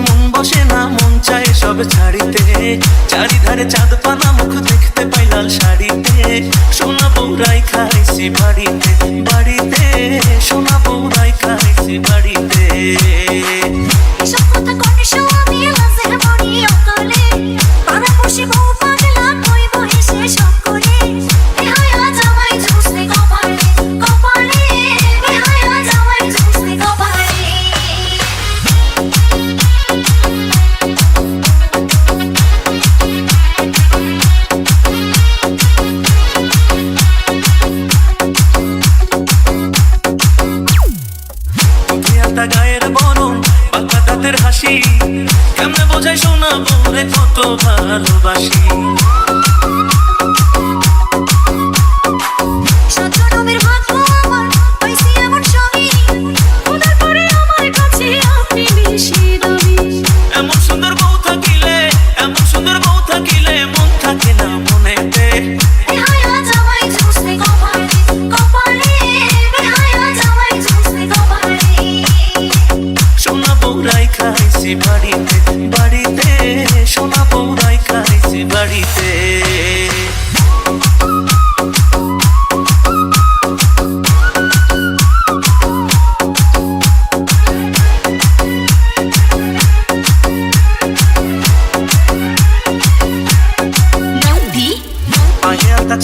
বসে না, মন চায় সব ছাড়িতে। চারিধারে চাঁদ পানা মুখ দেখতে পাই লাল শাড়িতে। সোনা বৌরাই খাইছি বাড়িতে বাড়িতে। সোনা বৌরাই খাইছি বাড়িতে। দুনিয়াটা গায়ের বরণ পাকা হাসি। কেমনে বোঝাই সোনা বৌরে কত ভালোবাসি। বৌরাই খাইছি বাড়িতে বাড়িতে সোনা বৌরাই খাইছি বাড়িতে।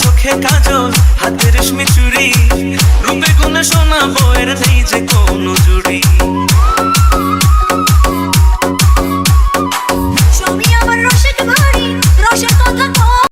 চোখে কাজল হাতে রেশমি চুড়ি রূপে গুণে সোনা বউয়ের নেই যে কোনো জুড়ি।